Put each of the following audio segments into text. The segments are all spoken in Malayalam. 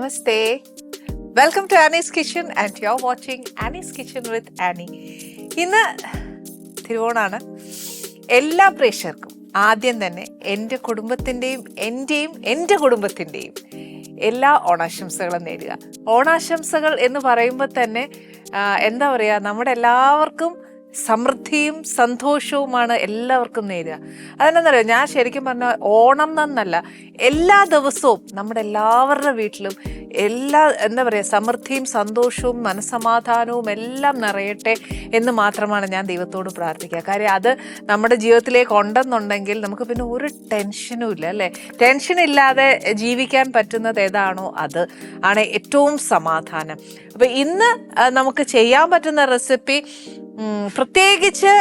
Namaste. Welcome to Annie's kitchen and you are watching Annie's kitchen with Annie ഇന്ന് തിരുവോണാണ്. എല്ലാ പ്രേക്ഷകർക്കും ആദ്യം തന്നെ എന്റെ കുടുംബത്തിന്റെയും എന്റെയും എന്റെ കുടുംബത്തിന്റെയും എല്ലാ ഓണാശംസകളും നേടുക ഓണാശംസകൾ എന്ന് പറയുമ്പോൾ തന്നെ എന്താ പറയുക നമ്മുടെ എല്ലാവർക്കും സമൃദ്ധിയും സന്തോഷവുമാണ് എല്ലാവർക്കും നേരുക. അതെന്നറിയോ ഞാൻ ശരിക്കും പറഞ്ഞ ഓണം എന്നല്ല എല്ലാ ദിവസവും നമ്മുടെ എല്ലാവരുടെ വീട്ടിലും എല്ലാ എന്താ പറയുക സമൃദ്ധിയും സന്തോഷവും മനസ്സമാധാനവും എല്ലാം നിറയട്ടെ എന്ന് മാത്രമാണ് ഞാൻ ദൈവത്തോട് പ്രാർത്ഥിക്കുക. കാര്യം അത് നമ്മുടെ ജീവിതത്തിലേക്ക് ഉണ്ടെന്നുണ്ടെങ്കിൽ നമുക്ക് പിന്നെ ഒരു ടെൻഷനും ഇല്ല അല്ലേ? ടെൻഷൻ ഇല്ലാതെ ജീവിക്കാൻ പറ്റുന്നത് ഏതാണോ അത് ആണ് ഏറ്റവും സമാധാനം. അപ്പൊ ഇന്ന് നമുക്ക് ചെയ്യാൻ പറ്റുന്ന റെസിപ്പി പ്രത്യേകിച്ച്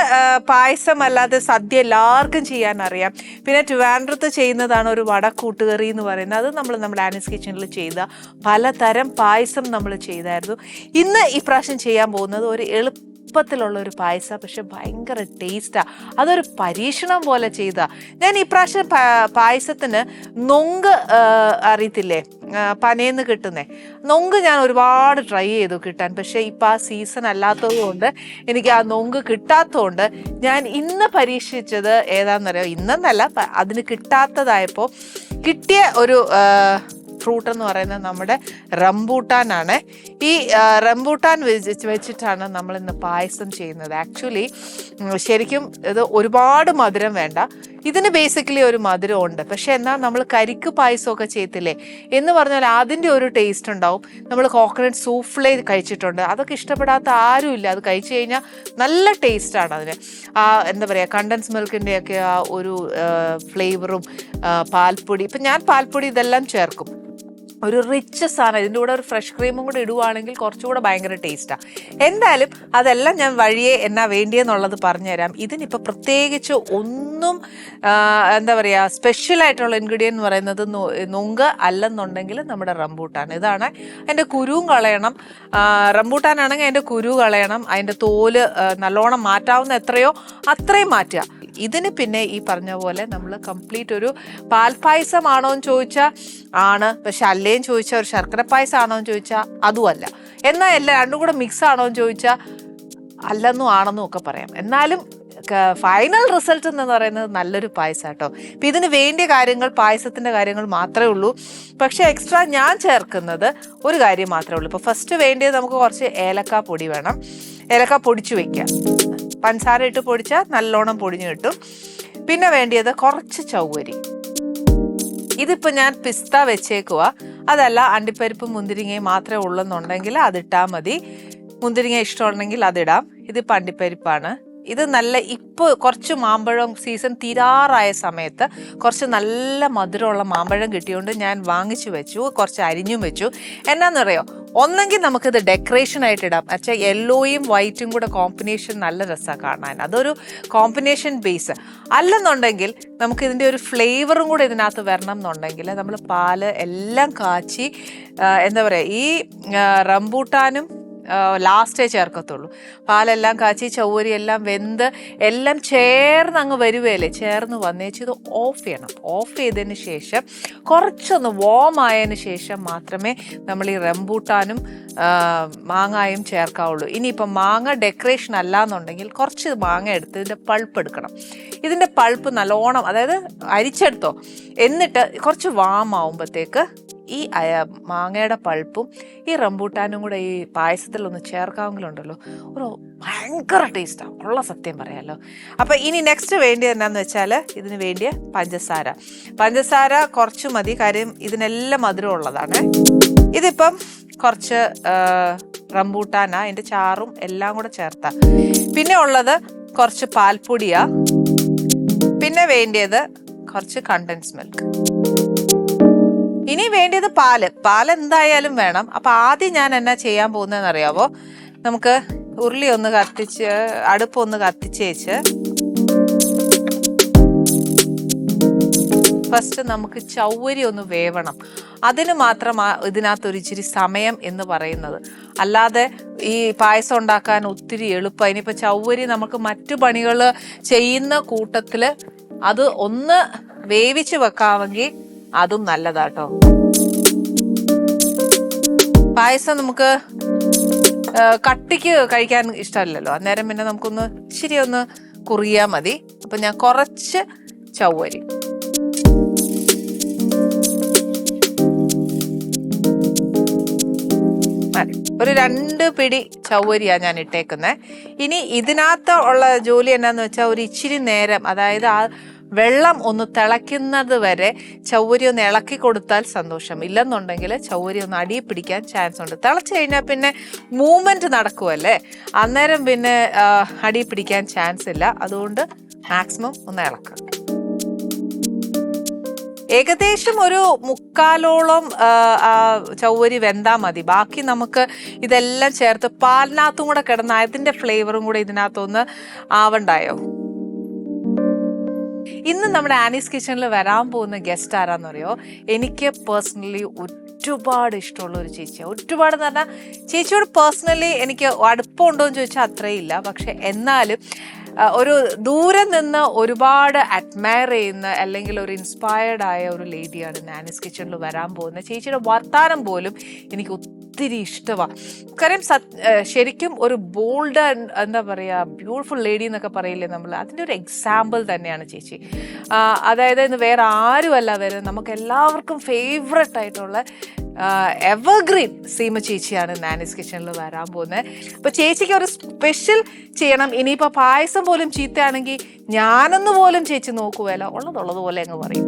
പായസം അല്ലാതെ സദ്യ എല്ലാവർക്കും ചെയ്യാൻ അറിയാം പിന്നെ ട്രിവാൻഡ്രത്ത് ചെയ്യുന്നതാണ് ഒരു വടക്കൂട്ടുകറി എന്ന് പറയുന്നത്. അത് നമ്മൾ നമ്മുടെ ആനിസ് കിച്ചണിൽ ചെയ്ത പലതരം പായസം നമ്മൾ ചെയ്തായിരുന്നു. ഇന്ന് ഈ പ്രാവശ്യം ചെയ്യാൻ പോകുന്നത് ഒരു എളുപ്പ എളുപ്പത്തിലുള്ള ഒരു പായസം പക്ഷെ ഭയങ്കര ടേസ്റ്റാ. അതൊരു പരീക്ഷണം പോലെ ചെയ്ത. ഞാൻ ഈ പ്രാവശ്യം പായസത്തിന് നൊങ്ക് അറിയത്തില്ലേ? പനേന്ന് കിട്ടുന്നേ. നൊങ്ക് ഞാൻ ഒരുപാട് ട്രൈ ചെയ്തു കിട്ടാൻ. പക്ഷേ ഇപ്പം ആ സീസൺ അല്ലാത്തത് കൊണ്ട് എനിക്ക് ആ നൊങ്ക് കിട്ടാത്തതുകൊണ്ട് ഞാൻ ഇന്ന് പരീക്ഷിച്ചത് ഏതാണെന്നറിയോ ഇന്നെന്നല്ല അതിന് കിട്ടാത്തതായപ്പോൾ കിട്ടിയ ഒരു ഫ്രൂട്ട് എന്ന് പറയുന്നത് നമ്മുടെ റംബൂട്ടാനാണ്. ഈ റംബൂട്ടാൻ വെച്ച് വെച്ചിട്ടാണ് നമ്മൾ ഇന്ന് പായസം ചെയ്യുന്നത്. ആക്ച്വലി ശരിക്കും ഇത് ഒരുപാട് മധുരം വേണ്ട. ഇതിന് ബേസിക്കലി ഒരു മധുരം ഉണ്ട് പക്ഷെ എന്നാൽ നമ്മൾ കരിക്ക് പായസമൊക്കെ ചെയ്യത്തില്ലേ? എന്ന് പറഞ്ഞാൽ അതിന്റെ ഒരു ടേസ്റ്റ് ഉണ്ടാവും. നമ്മൾ കോക്കനട്ട് സൂഫ്ലേ കഴിച്ചിട്ടുണ്ട്. അതൊക്കെ ഇഷ്ടപ്പെടാത്ത ആരുമില്ല അത് കഴിച്ചു കഴിഞ്ഞാൽ നല്ല ടേസ്റ്റാണ് അതിന്. ആ എന്താ പറയുക കണ്ടൻസ് മിൽക്കിന്റെ ഒക്കെ ആ ഒരു ഫ്ലേവറും പാൽപ്പൊടി. ഇപ്പം ഞാൻ പാൽപ്പൊടി ഇതെല്ലാം ചേർക്കും. ഒരു റിച്ച് സാധനം ഇതിന്റെ കൂടെ ഒരു ഫ്രഷ് ക്രീമും കൂടെ ഇടുവാണെങ്കിൽ കുറച്ചുകൂടെ ഭയങ്കര ടേസ്റ്റാണ് എന്തായാലും അതെല്ലാം ഞാൻ വഴിയെ എന്നാ വേണ്ടിയെന്നുള്ളത് പറഞ്ഞുതരാം. ഇതിനിപ്പോൾ പ്രത്യേകിച്ച് ഒന്നും എന്താ പറയുക സ്പെഷ്യൽ ആയിട്ടുള്ള ഇൻഗ്രീഡിയൻ എന്ന് പറയുന്നത് നുങ്ക് അല്ലെന്നുണ്ടെങ്കിൽ നമ്മുടെ റംബൂട്ടാൻ. ഇതാണ് അതിന്റെ കുരുവും കളയണം. റംബൂട്ടാനാണെങ്കിൽ അതിന്റെ കുരു കളയണം. അതിന്റെ തോൽ നല്ലോണം മാറ്റാവുന്ന എത്രയോ അത്രയും മാറ്റുക. ഇതിന് പിന്നെ ഈ പറഞ്ഞ പോലെ നമ്മൾ കംപ്ലീറ്റ് ഒരു പാൽപ്പായസമാണോ എന്ന് ചോദിച്ചാൽ ആണ്. പക്ഷെ അല്ലേന്ന് ചോദിച്ചാൽ ഒരു ശർക്കര പായസം ആണോ എന്ന് ചോദിച്ചാൽ അതുമല്ല എന്നാൽ എല്ലാം രണ്ടും കൂടെ മിക്സ് ആണോ എന്ന് ചോദിച്ചാൽ അല്ലെന്നും ആണെന്നും ഒക്കെ പറയാം. എന്നാലും ഫൈനൽ റിസൾട്ട് എന്ന് പറയുന്നത് നല്ലൊരു പായസം കേട്ടോ അപ്പം ഇതിന് വേണ്ടിയ കാര്യങ്ങൾ പായസത്തിന്റെ കാര്യങ്ങൾ മാത്രമേ ഉള്ളൂ. പക്ഷേ എക്സ്ട്രാ ഞാൻ ചേർക്കുന്നത് ഒരു കാര്യം മാത്രമേ ഉള്ളൂ. ഇപ്പോൾ ഫസ്റ്റ് വേണ്ടിയത് നമുക്ക് കുറച്ച് ഏലക്കാ പൊടി വേണം. ഏലക്ക പൊടിച്ചു വെക്കുക പഞ്ചസാര ഇട്ട് പൊടിച്ചാൽ നല്ലോണം പൊടിഞ്ഞു കിട്ടും. പിന്നെ വേണ്ടിയത് കുറച്ച് ചൗവരി ഇതിപ്പോൾ ഞാൻ പിസ്ത വെച്ചേക്കുക അതല്ല അണ്ടിപ്പരിപ്പ് മുന്തിരിങ്ങയും മാത്രമേ ഉള്ളെന്നുണ്ടെങ്കിൽ അതിട്ടാൽ മതി. മുന്തിരിങ്ങ ഇഷ്ടമുണ്ടെങ്കിൽ അതിടാം. ഇതിപ്പോൾ അണ്ടിപ്പരിപ്പാണ്. ഇത് നല്ല ഇപ്പോൾ കുറച്ച് മാമ്പഴം സീസൺ തീരാറായ സമയത്ത് കുറച്ച് നല്ല മധുരമുള്ള മാമ്പഴം കിട്ടിയോണ്ട് ഞാൻ വാങ്ങിച്ചു വെച്ചു കുറച്ച് അരിഞ്ഞും വെച്ചു. എന്നാന്ന് പറയോ ഒന്നെങ്കിൽ നമുക്കിത് ഡെക്കറേഷൻ ആയിട്ട് ഇടാം. അച്ഛാ യെല്ലോയും വൈറ്റും കൂടെ കോമ്പിനേഷൻ നല്ല രസമാണ് കാണാൻ. അതൊരു കോമ്പിനേഷൻ ബേസ് അല്ലെന്നുണ്ടെങ്കിൽ നമുക്ക് ഇതിന്റെ ഒരു ഫ്ലേവറും കൂടെ ഇതിനകത്ത് വരണം എന്നുണ്ടെങ്കിൽ നമ്മൾ പാൽ എല്ലാം കാച്ചി എന്താ പറയുക ഈ റംബൂട്ടാനും ലാസ്റ്റേ ചേർക്കത്തുള്ളൂ. പാലെല്ലാം കാച്ചി ചൗവരി എല്ലാം വെന്ത് എല്ലാം ചേർന്ന് അങ്ങ് വരുവല്ലേ ചേർന്ന് വന്നേച്ച് ഇത് ഓഫ് ചെയ്യണം. ഓഫ് ചെയ്തതിന് ശേഷം കുറച്ചൊന്ന് വോം ആയതിന് ശേഷം മാത്രമേ നമ്മൾ ഈ റംബൂട്ടാനും മാങ്ങായും ചേർക്കാവുള്ളൂ. ഇനിയിപ്പം മാങ്ങ ഡെക്കറേഷൻ അല്ല എന്നുണ്ടെങ്കിൽ കുറച്ച് മാങ്ങ എടുത്ത് ഇതിന്റെ പൾപ്പ് എടുക്കണം. ഇതിന്റെ പൾപ്പ് നല്ലോണം അതായത് അരിച്ചെടുത്തോ. എന്നിട്ട് കുറച്ച് വാം ആവുമ്പോഴത്തേക്ക് ഈ മാങ്ങയുടെ പൾപ്പും ഈ റംബൂട്ടാനും കൂടെ ഈ പായസത്തിൽ ഒന്ന് ചേർക്കാമെങ്കിലുണ്ടല്ലോ. ഒരു ഭയങ്കര ടേസ്റ്റാണ് ഉള്ള സത്യം പറയാമല്ലോ അപ്പം ഇനി നെക്സ്റ്റ് വേണ്ടിയത് എന്നാന്ന് വെച്ചാൽ ഇതിന് വേണ്ടിയ പഞ്ചസാര. പഞ്ചസാര കുറച്ച് മതി. കാര്യം ഇതിനെല്ലാം മധുരം ഉള്ളതാണ്. ഇതിപ്പം കുറച്ച് റംബൂട്ടാന അതിന്റെ ചാറും എല്ലാം കൂടെ ചേർത്ത. പിന്നെ ഉള്ളത് കുറച്ച് പാൽപ്പൊടിയാണ് പിന്നെ വേണ്ടിയത് കുറച്ച് കണ്ടൻസ് മിൽക്ക് ഇനി വേണ്ടിയത് പാൽ. പാൽ എന്തായാലും വേണം. അപ്പൊ ആദ്യം ഞാൻ എന്നാ ചെയ്യാൻ പോകുന്നതെന്ന് അറിയാവോ നമുക്ക് ഉരുളി ഒന്ന് കത്തിച്ച് അടുപ്പൊന്ന് കത്തിച്ച് വെച്ച് ഫസ്റ്റ് നമുക്ക് ചൗവരി ഒന്ന് വേവണം. അതിന് മാത്രമാണ് ഇതിനകത്ത് ഒരു ഇച്ചിരി സമയം എന്ന് പറയുന്നത്. അല്ലാതെ ഈ പായസം ഉണ്ടാക്കാൻ ഒത്തിരി എളുപ്പം. ഇനിയിപ്പോൾ ചൗവരി നമുക്ക് മറ്റു പണികൾ ചെയ്യുന്ന കൂട്ടത്തിൽ അത് ഒന്ന് വേവിച്ച് വെക്കാമെങ്കിൽ അതും നല്ലതാട്ടോ. പായസം നമുക്ക് കട്ടിക്ക് കഴിക്കാൻ ഇഷ്ടമല്ലല്ലോ. അന്നേരം പിന്നെ നമുക്കൊന്ന് ഇച്ചിരി ഒന്ന് കുറിയാ മതി. അപ്പൊ ഞാൻ കുറച്ച് ചവ്വരി. ഒരു രണ്ട് പിടി ചവ്വരിയാ ഞാൻ ഇട്ടേക്കുന്നത് ഇനി ഇതിനകത്ത് ഉള്ള ജോലി എന്നാന്ന് വെച്ചാൽ ഒരു ഇച്ചിരി നേരം അതായത് ആ വെള്ളം ഒന്ന് തിളയ്ക്കുന്നത് വരെ ചൗവരി ഒന്ന് ഇളക്കി കൊടുത്താൽ സന്തോഷം. ഇല്ലെന്നുണ്ടെങ്കിൽ ചൗവരി ഒന്ന് അടിയിൽ പിടിക്കാൻ ചാൻസ് ഉണ്ട്. തിളച്ച് കഴിഞ്ഞാൽ പിന്നെ മൂവ്മെന്റ് നടക്കുമല്ലേ അന്നേരം പിന്നെ അടിയിൽ പിടിക്കാൻ ചാൻസ് ഇല്ല. അതുകൊണ്ട് മാക്സിമം ഒന്ന് ഇളക്കാം ഏകദേശം ഒരു മുക്കാലോളം ചൗവരി വെന്താ മതി. ബാക്കി നമുക്ക് ഇതെല്ലാം ചേർത്ത് പാലിനകത്തും കൂടെ കിടന്ന് അതിന്റെ ഫ്ലേവറും കൂടെ ഇതിനകത്തൊന്ന് ആവണ്ടായോ? ഇന്ന് നമ്മുടെ ആനീസ് കിച്ചണിൽ വരാൻ പോകുന്ന ഗസ്റ്റ് ആരാന്ന് പറയുമോ എനിക്ക് പേഴ്സണലി ഒരുപാട് ഇഷ്ടമുള്ള ഒരു ചേച്ചിയാണ് ഒരുപാട് എന്ന് പറഞ്ഞാൽ ചേച്ചിയോട് പേഴ്സണലി എനിക്ക് അടുപ്പമുണ്ടോ എന്ന് ചോദിച്ചാൽ അത്രയില്ല പക്ഷെ എന്നാലും ഒരു ദൂരെ നിന്ന് ഒരുപാട് അഡ്മയർ ചെയ്യുന്ന അല്ലെങ്കിൽ ഒരു ഇൻസ്പയർഡ് ആയ ഒരു ലേഡിയാണ് നാനിസ് കിച്ചണിൽ വരാൻ പോകുന്നത്. ചേച്ചിയുടെ വർത്താനം പോലും എനിക്ക് ഒത്തിരി ഇഷ്ടമാണ് കാര്യം ശരിക്കും ഒരു ബോൾഡ് എന്താ പറയുക ബ്യൂട്ടിഫുൾ ലേഡി എന്നൊക്കെ പറയില്ലേ നമ്മൾ അതിന്റെ ഒരു എക്സാമ്പിൾ തന്നെയാണ് ചേച്ചി. അതായത് ഇന്ന് വേറെ ആരുമല്ല വരുന്നത്. നമുക്ക് എല്ലാവർക്കും ഫേവററ്റ് ആയിട്ടുള്ള എവർഗ്രീൻ സീമ ചേച്ചിയാണ് നാനിസ് കിച്ചണിൽ വരാൻ പോകുന്നത്. അപ്പോൾ ചേച്ചിക്ക് ഒരു സ്പെഷ്യൽ ചെയ്യണം. ഇനിയിപ്പോൾ പായസം പോലും ചീത്തയാണെങ്കിൽ ഞാനെന്ന് പോലും ചേച്ചി നോക്കുവല്ല ഉള്ളതുള്ളത് പോലെ അങ്ങ് പറയും.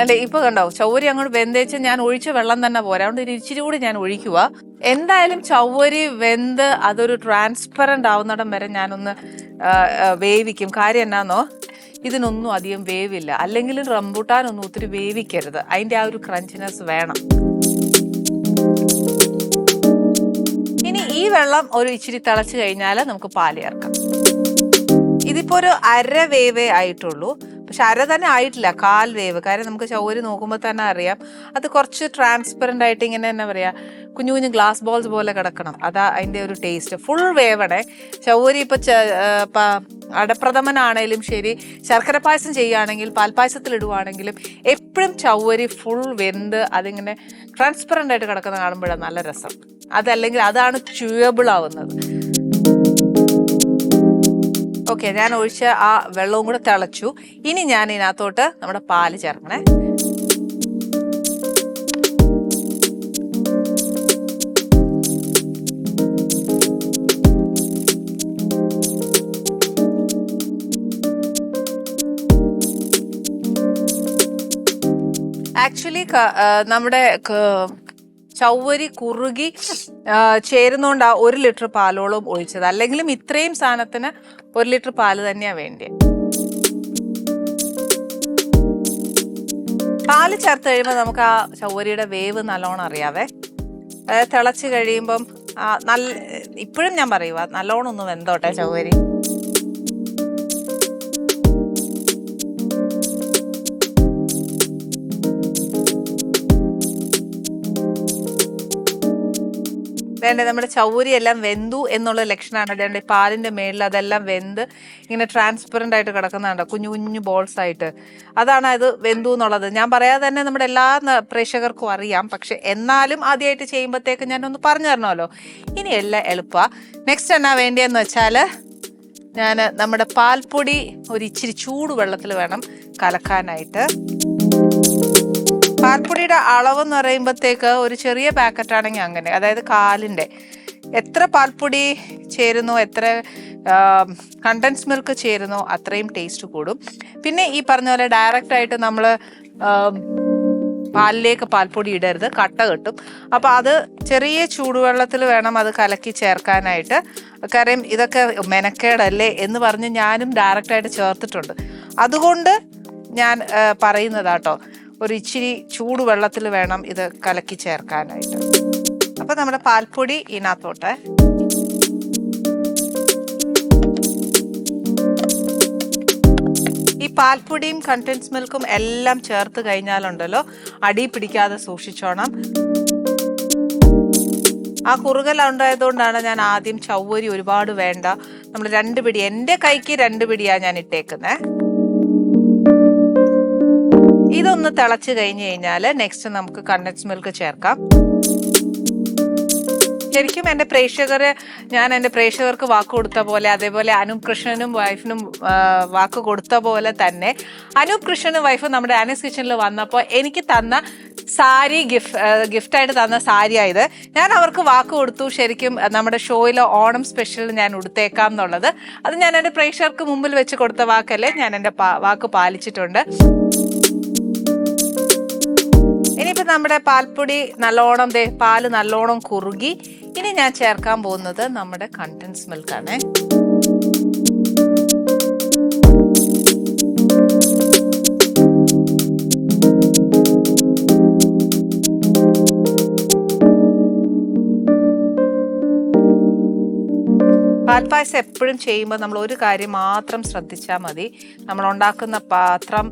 അല്ലെ ഇപ്പൊ കണ്ടോ ചൗവരി അങ്ങോട്ട് വെന്തേച്ച് ഞാൻ ഒഴിച്ച വെള്ളം തന്നെ പോരാ. അതുകൊണ്ട് ഇച്ചിരി കൂടി ഞാൻ ഒഴിക്കുക. എന്തായാലും ചൗവരി വെന്ത് അതൊരു ട്രാൻസ്പെറന്റ് ആവുന്നിടം വരെ ഞാനൊന്ന് വേവിക്കും. കാര്യം എന്നാന്നോ? ഇതിനൊന്നും അധികം വേവില്ല. അല്ലെങ്കിലും റംബൂട്ടാനൊന്നും ഒത്തിരി വേവിക്കരുത്. അതിന്റെ ആ ഒരു ക്രഞ്ചിനെസ് വേണം. ഇനി ഈ വെള്ളം ഒരു ഇച്ചിരി തിളച്ച് കഴിഞ്ഞാൽ നമുക്ക് പാൽ ചേർക്കാം. ഇതിപ്പോ ഒരു അര വേവേ ആയിട്ടുള്ളൂ. പക്ഷെ അര തന്നെ ആയിട്ടില്ല കാൽ വേവ്. കാര്യം നമുക്ക് ചൗരി നോക്കുമ്പോൾ തന്നെ അറിയാം. അത് കുറച്ച് ട്രാൻസ്പെറന്റ് ആയിട്ട് ഇങ്ങനെ എന്നാ പറയുക കുഞ്ഞു കുഞ്ഞു ഗ്ലാസ് ബോൾസ് പോലെ കിടക്കണം. അതാ അതിന്റെ ഒരു ടേസ്റ്റ് ഫുൾ വേവണേ. ചൗരി ഇപ്പോൾ അടപ്രഥമനാണേലും ശരി ശർക്കര പായസം ചെയ്യുകയാണെങ്കിൽ പാൽപ്പായസത്തിൽ ഇടുവാണെങ്കിലും എപ്പോഴും ചൗവരി ഫുൾ വെന്ത് അതിങ്ങനെ ട്രാൻസ്പെറന്റ് ആയിട്ട് കിടക്കുന്ന കാണുമ്പോഴാണ് നല്ല രസം. അതല്ലെങ്കിൽ അതാണ് ച്യൂയബിൾ ആവുന്നത്. ഓക്കെ ഞാൻ ഒഴിച്ച് ആ വെള്ളവും കൂടെ തിളച്ചു. ഇനി ഞാൻ ഇതിനകത്തോട്ട് നമ്മുടെ പാൽ ചേർക്കണേ. ആക്ച്വലി നമ്മുടെ ചവ്വരി കുറുകി ചേരുന്നോണ്ട് ആ ഒരു ലിറ്റർ പാലോളം ഒഴിച്ചത്. അല്ലെങ്കിലും ഇത്രയും സാധനത്തിന് ഒരു ലിറ്റർ പാൽ തന്നെയാണ് വേണ്ടത് പാൽ ചേർത്ത് കഴിയുമ്പോൾ നമുക്ക് ആ ചൗവരിയുടെ വേവ് നല്ലോണം അറിയാവേ. അതായത് തിളച്ച് കഴിയുമ്പം നല്ല ഇപ്പോഴും ഞാൻ പറയുക നല്ലോണം ഒന്ന് വെന്തോട്ടെ ചൗവരി വേണ്ട നമ്മുടെ ചൗരി എല്ലാം വെന്തു എന്നുള്ള ലക്ഷണമാണ്. അതുകൊണ്ട് പാലിന്റെ മേളിൽ അതെല്ലാം വെന്ത് ഇങ്ങനെ ട്രാൻസ്പെറന്റ് ആയിട്ട് കിടക്കുന്നതാണ് കുഞ്ഞു കുഞ്ഞു ബോൾസ് ആയിട്ട്. അതാണ് അത് വെന്തു എന്നുള്ളത്. ഞാൻ പറയാതെ തന്നെ നമ്മുടെ എല്ലാ പ്രേക്ഷകർക്കും അറിയാം. പക്ഷെ എന്നാലും ആദ്യമായിട്ട് ചെയ്യുമ്പോഴത്തേക്ക് ഞാനൊന്ന് പറഞ്ഞു തരണമല്ലോ. ഇനി എല്ലാം എളുപ്പ. നെക്സ്റ്റ് എന്നാ വേണ്ടിയെന്ന് വെച്ചാൽ ഞാൻ നമ്മുടെ പാൽപ്പൊടി ഒരു ഇച്ചിരി ചൂട് വെള്ളത്തിൽ വേണം കലക്കാനായിട്ട്. പാൽപ്പൊടിയുടെ അളവ് എന്ന് പറയുമ്പോഴത്തേക്ക് ഒരു ചെറിയ പാക്കറ്റ് ആണെങ്കിൽ അങ്ങനെ അതായത് കാലിന്റെ. എത്ര പാൽപ്പൊടി ചേരുന്നു എത്ര കണ്ടൻസ് മിൽക്ക് ചേരുന്നു അത്രയും ടേസ്റ്റ് കൂടും. പിന്നെ ഈ പറഞ്ഞ പോലെ ഡയറക്റ്റ് ആയിട്ട് നമ്മൾ പാലിലേക്ക് പാൽപ്പൊടി ഇടരുത് കട്ട കെട്ടും. അപ്പോൾ അത് ചെറിയ ചൂടുവെള്ളത്തിൽ വേണം അത് കലക്കി ചേർക്കാനായിട്ട്. കാര്യം ഇതൊക്കെ മെനക്കേടല്ലേ എന്ന് പറഞ്ഞ് ഞാനും ഡയറക്റ്റായിട്ട് ചേർത്തിട്ടുണ്ട്. അതുകൊണ്ട് ഞാൻ പറയുന്നതാട്ടോ. ഒരു ഇച്ചിരി ചൂടുവെള്ളത്തിൽ വേണം ഇത് കലക്കി ചേർക്കാനായിട്ട്. അപ്പോൾ നമ്മുടെ പാൽപ്പൊടി ഇതിനകത്തോട്ട്. ഈ പാൽപ്പൊടിയും കണ്ടൻസ് മിൽക്കും എല്ലാം ചേർത്ത് കഴിഞ്ഞാലുണ്ടല്ലോ അടി പിടിക്കാതെ സൂക്ഷിച്ചോണം. ആ കുറുകൽ ഉണ്ടായതുകൊണ്ടാണ് ഞാൻ ആദ്യം ചവ്വരി ഒരുപാട് വേണ്ട. നമ്മൾ രണ്ട് പിടി എന്റെ കൈക്ക് രണ്ട് പിടിയാണ് ഞാൻ ഇട്ടേക്കുന്നത് ഇതൊന്ന് തിളച്ച് കഴിഞ്ഞ് കഴിഞ്ഞാൽ നെക്സ്റ്റ് നമുക്ക് കണ്ടൻസ് മിൽക്ക് ചേർക്കാം. ശരിക്കും എന്റെ പ്രേക്ഷകർ ഞാൻ എന്റെ പ്രേക്ഷകർക്ക് വാക്ക് കൊടുത്ത പോലെ അതേപോലെ അനൂപ് കൃഷ്ണനും വൈഫിനും വാക്ക് കൊടുത്ത പോലെ തന്നെ അനൂപ് കൃഷ്ണനും വൈഫും നമ്മുടെ ആനസ് കിച്ചണിൽ വന്നപ്പോൾ എനിക്ക് തന്ന സാരി ഗിഫ്റ്റ് ഗിഫ്റ്റായിട്ട് തന്ന സാരിയായത്. ഞാൻ അവർക്ക് വാക്ക് കൊടുത്തു. ശരിക്കും നമ്മുടെ ഷോയിലെ ഓണം സ്പെഷ്യൽ ഞാൻ ഉടുത്തേക്കാം എന്നുള്ളത്. അത് ഞാൻ എന്റെ പ്രേക്ഷകർക്ക് മുമ്പിൽ വെച്ച് കൊടുത്ത വാക്കല്ലേ ഞാൻ എന്റെ വാക്ക് പാലിച്ചിട്ടുണ്ട്. നമ്മുടെ പാൽപ്പൊടി നല്ലോണം ദേ പാൽ നല്ലോണം കുറുകി ഇനി ഞാൻ ചേർക്കാൻ പോകുന്നത് നമ്മുടെ കണ്ടൻസ് മിൽക്ക് പാൽപ്പായസം എപ്പോഴും ചെയ്യുമ്പോൾ നമ്മൾ ഒരു കാര്യം മാത്രം ശ്രദ്ധിച്ചാൽ മതി. നമ്മൾ ഉണ്ടാക്കുന്ന പാത്രം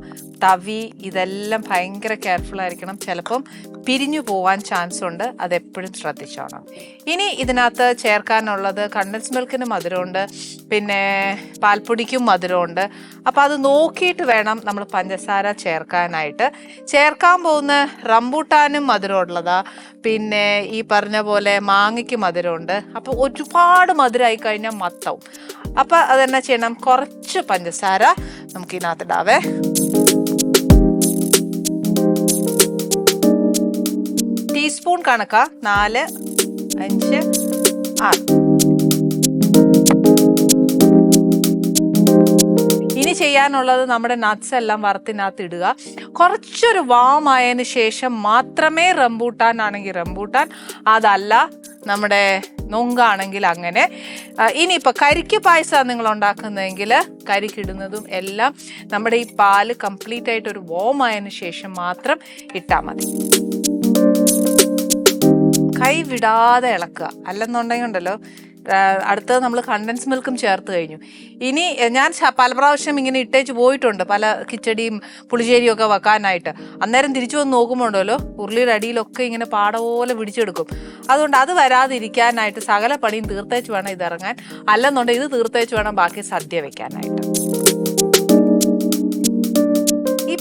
തവി ഇതെല്ലാം ഭയങ്കര കെയർഫുൾ ആയിരിക്കണം. ചിലപ്പം പിരിഞ്ഞു പോവാൻ ചാൻസ് ഉണ്ട്. അതെപ്പോഴും ശ്രദ്ധിച്ചോണം. ഇനി ഇതിനകത്ത് ചേർക്കാനുള്ളത് കണ്ടൻസ് മിൽക്കിന് മധുരമുണ്ട്. പിന്നെ പാൽപ്പൊടിക്കും മധുരമുണ്ട്. അപ്പോൾ അത് നോക്കിയിട്ട് വേണം നമ്മൾ പഞ്ചസാര ചേർക്കാനായിട്ട്. ചേർക്കാൻ പോകുന്ന റംബൂട്ടാനും മധുരമുള്ളതാ. പിന്നെ ഈ പറഞ്ഞ പോലെ മാങ്ങയ്ക്ക് മധുരമുണ്ട്. അപ്പോൾ ഒരുപാട് മധുരമായി കഴിഞ്ഞാൽ മത്താവും. അപ്പോൾ അതെന്നാ ചെയ്യണം? കുറച്ച് പഞ്ചസാര നമുക്ക് ഇതിനകത്ത് ഇടാവേ. ടീസ്പൂൺ കണക്ക. നാല് അഞ്ച് ആറ്. ഇനി ചെയ്യാനുള്ളത് നമ്മുടെ നട്ട്സ് എല്ലാം വറുത്തിനകത്ത് ഇടുക. കുറച്ചൊരു വാമായതിനു ശേഷം മാത്രമേ റംബൂട്ടാൻ ആണെങ്കിൽ റംബൂട്ടാൻ. അതല്ല നമ്മുടെ നൊങ്കാണെങ്കിൽ അങ്ങനെ. ഇനിയിപ്പോൾ കരിക്ക് പായസമാണ് നിങ്ങൾ ഉണ്ടാക്കുന്നതെങ്കിൽ കരിക്കിടുന്നതും എല്ലാം നമ്മുടെ ഈ പാൽ കംപ്ലീറ്റ് ആയിട്ട് ഒരു വോം ആയതിന് ശേഷം മാത്രം ഇട്ടാൽ മതി. കൈ വിടാതെ ഇളക്കുക. അല്ലെന്നുണ്ടെങ്കിൽ ഉണ്ടല്ലോ അടുത്തത് നമ്മൾ കണ്ടൻസ് മിൽക്കും ചേർത്ത് കഴിഞ്ഞു. ഇനി ഞാൻ പല പ്രാവശ്യം ഇങ്ങനെ ഇട്ടേച്ച് പോയിട്ടുണ്ട്. പല കിച്ചടിയും പുളിശ്ശേരിയും ഒക്കെ വെക്കാനായിട്ട്. അന്നേരം തിരിച്ചു വന്ന് നോക്കുമ്പോൾ ഉണ്ടല്ലോ ഉരുളിയുടെ അടിയിലൊക്കെ ഇങ്ങനെ പാട പോലെ പിടിച്ചെടുക്കും. അതുകൊണ്ട് അത് വരാതിരിക്കാനായിട്ട് സകല പണിയും തീർത്തേച്ച് വേണം ഇത് ഇറങ്ങാൻ അല്ലെന്നുണ്ടെങ്കിൽ ഇത് തീർത്തേച്ച് വേണം ബാക്കി സദ്യ വെക്കാനായിട്ട്.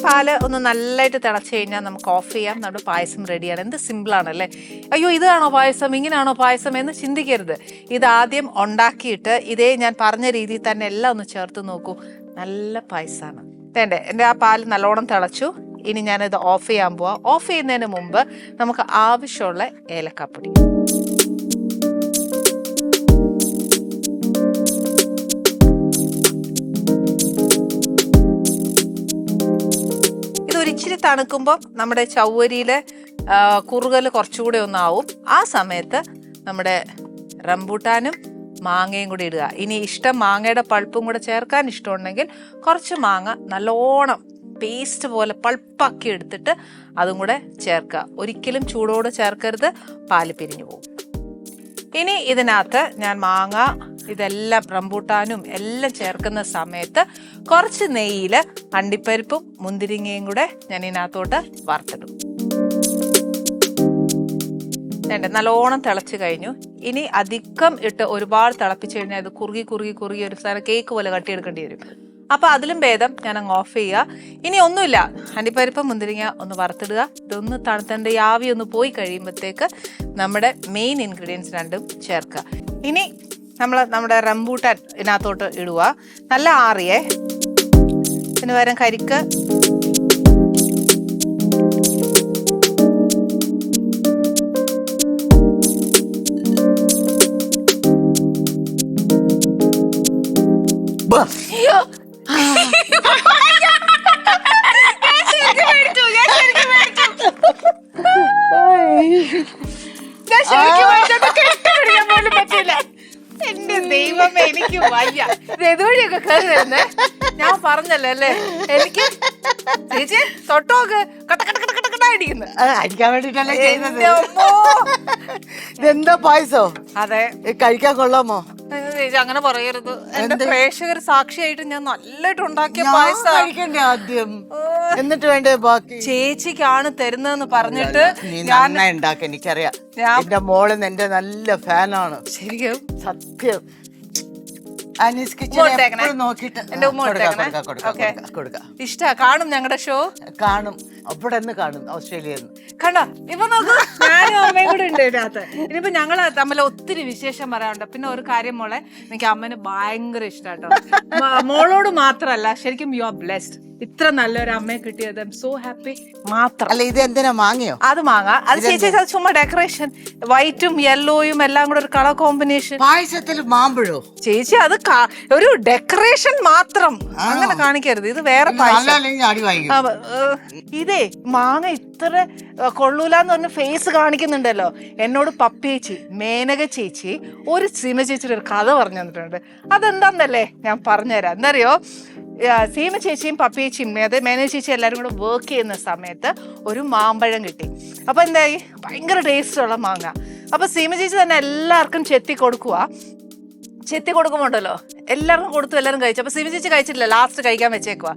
പാൽ ഒന്ന് നല്ലതായിട്ട് തിളച്ച് കഴിഞ്ഞാൽ നമുക്ക് ഓഫ് ചെയ്യാം. നമ്മുടെ പായസം റെഡിയാണ് എന്ത് സിമ്പിളാണ് അല്ലേ അയ്യോ ഇതാണോ പായസം? ഇങ്ങനെയാണോ പായസം എന്ന് ചിന്തിക്കരുത്. ഇതാദ്യം ഉണ്ടാക്കിയിട്ട് ഇതേ ഞാൻ പറഞ്ഞ രീതിയിൽ തന്നെ എല്ലാം ഒന്ന് ചേർത്ത് നോക്കൂ. നല്ല പായസമാണ് തേണ്ടേ എന്റെ ആ പാൽ നല്ലോണം തിളച്ചു. ഇനി ഞാനിത് ഓഫ് ചെയ്യാൻ പോവാം. ഓഫ് ചെയ്യുന്നതിന് മുമ്പ് നമുക്ക് ആവശ്യമുള്ള ഏലക്കാപ്പൊടി. ഒരിച്ചിരി തണുക്കുമ്പോൾ നമ്മുടെ ചവ്വരിയിലെ കുറുകൽ കുറച്ചുകൂടെ ഒന്നാവും. ആ സമയത്ത് നമ്മുടെ റംബൂട്ടാനും മാങ്ങയും കൂടി ഇടുക. ഇനി ഇഷ്ടം മാങ്ങയുടെ പൾപ്പും കൂടെ ചേർക്കാൻ ഇഷ്ടമുണ്ടെങ്കിൽ കുറച്ച് മാങ്ങ നല്ലോണം പേസ്റ്റ് പോലെ പൾപ്പാക്കി എടുത്തിട്ട് അതും കൂടെ ചേർക്കുക. ഒരിക്കലും ചൂടോടെ ചേർക്കരുത്. പാൽ പിരിഞ്ഞു പോകും. ഇനി ഇതിനകത്ത് ഞാൻ മാങ്ങ ഇതെല്ലാം റംബൂട്ടാനും എല്ലാം ചേർക്കുന്ന സമയത്ത് കുറച്ച് നെയ്യിൽ അണ്ടിപ്പരിപ്പും മുന്തിരിങ്ങയും കൂടെ ഞാൻ ഇതിനകത്തോട്ട് വറുത്തിടും. വേണ്ട നല്ലോണം തിളച്ച് കഴിഞ്ഞു. ഇനി അധികം ഇട്ട് ഒരുപാട് തിളപ്പിച്ച് കഴിഞ്ഞാൽ അത് കുറുകി കുറുകി കുറുകി ഒരു സാധനം കേക്ക് പോലെ കട്ടിയെടുക്കേണ്ടി വരും. അപ്പോൾ അതിലും ഭേദം ഞാൻ അങ്ങ് ഓഫ് ചെയ്യുക. ഇനി ഒന്നുമില്ല. അണ്ടിപ്പരിപ്പ് മുന്തിരിങ്ങ ഒന്ന് വറുത്തിടുക. ഇതൊന്ന് തണുത്തന്റെ ആവി ഒന്ന് പോയി കഴിയുമ്പോഴത്തേക്ക് നമ്മുടെ മെയിൻ ഇൻഗ്രീഡിയൻസ് രണ്ടും ചേർക്കുക. ഇനി നമ്മൾ നമ്മുടെ റംബൂട്ടാൻ ഇതിനകത്തോട്ട് ഇടുക നല്ല ആറിയേ. ഇതിന് പകരം കരിക്ക്. എനിക്ക് വയ്യ. ഇത് കയറി വരുന്നേ ഞാൻ പറഞ്ഞല്ലേ അല്ലേ? എനിക്ക് ചേച്ചി തൊട്ടോക്ക് കട്ട കട്ട കട്ട കട്ട കട്ട അടിക്കുന്നു അത് അടിക്കാൻ വേണ്ടിട്ടല്ലേ ചെയ്തത് എന്റെ അമ്മോ. ഇതെന്താ പായസോ? അതെ. ഇത് കഴിക്കാൻ കൊള്ളാമോ? അയ്യോ, ചേച്ചി അങ്ങനെ പറയരുത്. എന്റെ പ്രേക്ഷകർ സാക്ഷിയായിട്ട് ഞാൻ നല്ലതായിട്ട് ഉണ്ടാക്കിയ പായസം. കഴിക്കണ്ടേ ആദ്യം? എന്നിട്ട് വേണ്ടേ ബാക്കി? ചേച്ചിക്കാണ് തരുന്നതെന്ന് പറഞ്ഞിട്ട് നീ നന്നായി ഉണ്ടാക്ക എനിക്കറിയാം. ഞാൻ- എന്റെ മോൾ എന്റെ നല്ല ഫാനാണ്. ശരിക്കും സത്യം. അനീസ് കിച്ചൺ നോക്കിയിട്ട്. ഇഷ്ടാ കാണും ഞങ്ങളുടെ ഷോ കാണും. അവിടെ നിന്ന് കാണും ഓസ്ട്രേലിയയിൽ നിന്ന് കണ്ടോ? ഇപ്പൊ നോക്കൂ. ഞാനും അമ്മയും കൂടെ ഉണ്ട് ഇതിനകത്ത്. ഇനിയിപ്പോ ഞങ്ങൾ തമ്മിൽ ഒത്തിരി വിശേഷം പറയാനുണ്ട്. പിന്നെ ഒരു കാര്യം മോളെ എനിക്ക് അമ്മന് ഭയങ്കര ഇഷ്ടാട്ടോ. മോളോട് മാത്രല്ല ശരിക്കും യു ആർ ബ്ലെസ്ഡ് ഇത്ര നല്ലൊരു അമ്മയെ കിട്ടിയത്. ഐം സോ ഹാപ്പി മാത്രം. അല്ല ഇത് എന്തിനാ? മാങ്ങിയോ? അത് മാങ്ങാ. അത് ചേച്ചി അത് ചുമ്മാ ഡെക്കറേഷൻ വൈറ്റും യെല്ലോയും എല്ലാം കൂടെ ഒരു കളർ കോമ്പിനേഷൻ പായസത്തിൽ മാമ്പഴോ? ചേച്ചി അത് കാ- ഒരു ഡെക്കറേഷൻ മാത്രം. അങ്ങനെ കാണിക്കരുത്. ഇത് വേറെ പായസം നല്ല അല്ലെങ്കിൽ അടി വാങ്ങിക്കും. ആ, ഏ, ഇതേ മാങ്ങ ഇത്ര കൊള്ളൂലെന്ന് പറഞ്ഞ ഫേസ് കാണിക്കുന്നുണ്ടല്ലോ. എന്നോട് പപ്പേച്ചി മേനക ചേച്ചി ഒരു സീമ ചേച്ചിയുടെ ഒരു കഥ പറഞ്ഞു തന്നിട്ടുണ്ട്. അതെന്താന്നല്ലേ ഞാൻ പറഞ്ഞുതരാം. എന്തറിയോ സീമ ചേച്ചിയും പപ്പേച്ചിയും അതായത് മേനക ചേച്ചി എല്ലാവരും കൂടെ വർക്ക് ചെയ്യുന്ന സമയത്ത് ഒരു മാമ്പഴം കിട്ടി. അപ്പൊ എന്തായി? ഭയങ്കര ടേസ്റ്റ് ഉള്ള മാങ്ങ. അപ്പൊ സീമ ചേച്ചി തന്നെ എല്ലാവർക്കും ചെത്തി കൊടുക്കുക ചെത്തി കൊടുക്കുമ്പോണ്ടല്ലോ? എല്ലാവർക്കും കൊടുത്തു എല്ലാവരും കഴിച്ചു. അപ്പൊ സീമ ചേച്ചി കഴിച്ചിട്ടില്ല ലാസ്റ്റ് കഴിക്കാൻ വെച്ചേക്കുവാ.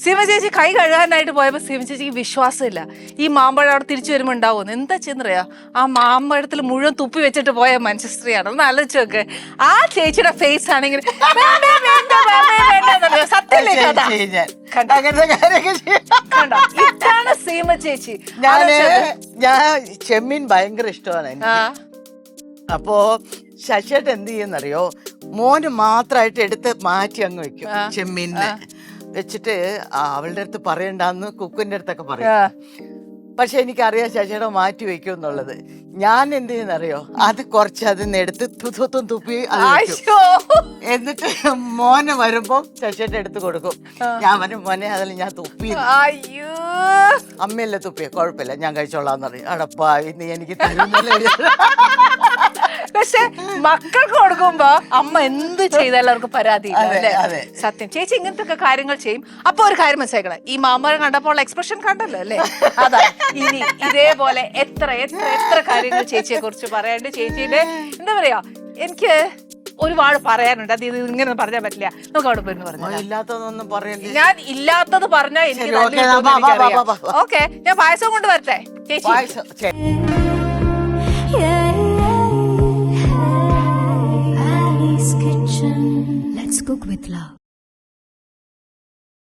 സീമ ചേച്ചി കൈ കഴുകാനായിട്ട് പോയപ്പോൾ സീമ ചേച്ചിക്ക് വിശ്വാസമില്ല. ഈ മാമ്പഴം അവിടെ തിരിച്ചു വരുമ്പോൾ ഉണ്ടാവുമെന്ന്. എന്താ ചെന്നറിയാ ആ മാമ്പഴത്തിൽ മുഴുവൻ തുപ്പി വെച്ചിട്ട് പോയ മനുഷ്യ സ്ത്രീയാണ് ഒന്ന് ആലോചിച്ച് നോക്ക്. ആ ചേച്ചിയുടെ ഫേസ് ആണെങ്കിൽ? സത്യല്ലേ കഥ? ഇതാണ് സീമ ചേച്ചി. ഞാൻ ഞാൻ ചെമ്മീൻ ഭയങ്കര ഇഷ്ടമാണ് അപ്പോ ശശിയേട്ട് എന്ത് ചെയ്യുന്നറിയോ? മോന് മാത്രമായിട്ട് എടുത്ത് മാറ്റി അങ്ങ് വെക്കും ആ. വെച്ചിട്ട് അവളുടെ അടുത്ത് പറയണ്ടെന്ന് കുക്കിന്റെ അടുത്തൊക്കെ പറയാ. പക്ഷെ എനിക്കറിയാം ശശിയുടെ മാറ്റി വെക്കും എന്നുള്ളത്. ഞാൻ എന്ത് ചെയ്യുന്നറിയോ അത് കുറച്ച് അതിന്ന് എടുത്ത് തുത്തും തുപ്പി എന്നിട്ട് മോനെ വരുമ്പോ ശശിയുടെ എടുത്ത് കൊടുക്കും. ഞാൻ വരും മോനെ അതിൽ ഞാൻ തുപ്പി അമ്മയല്ലേ തുപ്പിയ? കുഴപ്പമില്ല ഞാൻ കഴിച്ചോളാന്ന് പറയും അടപ്പാ ഇന്ന് എനിക്ക് തരുന്നില്ല. പക്ഷെ മക്കൾക്ക് കൊടുക്കുമ്പോ അമ്മ എന്ത് ചെയ്താലും അവർക്ക് പരാതി. സത്യം. ചേച്ചി ഇങ്ങനത്തെ ഒക്കെ കാര്യങ്ങൾ ചെയ്യും. അപ്പൊ ഒരു കാര്യം മനസ്സിലാക്കണം ഈ മാമ്പഴം കണ്ടപ്പോൾ എക്സ്പ്രഷൻ കണ്ടല്ലോ അല്ലേ? അതാ. ഇനി ഇതേപോലെ എത്ര എത്ര എത്ര കാര്യങ്ങൾ ചേച്ചിയെ കുറിച്ച് പറയാണ്ട് ചേച്ചിയുടെ എന്താ പറയാ എനിക്ക് ഒരുപാട് പറയാനുണ്ട്. അത് ഇത് ഇങ്ങനെ പറഞ്ഞാൽ പറ്റില്ല. നമുക്ക് അവിടെ പോയി പറഞ്ഞു ഞാൻ ഇല്ലാത്തത് പറഞ്ഞാൽ എനിക്ക് ഓക്കേ, ഞാൻ പായസം കൊണ്ട് വരട്ടെ ചേച്ചി. Nice kitchen. Let's cook with love.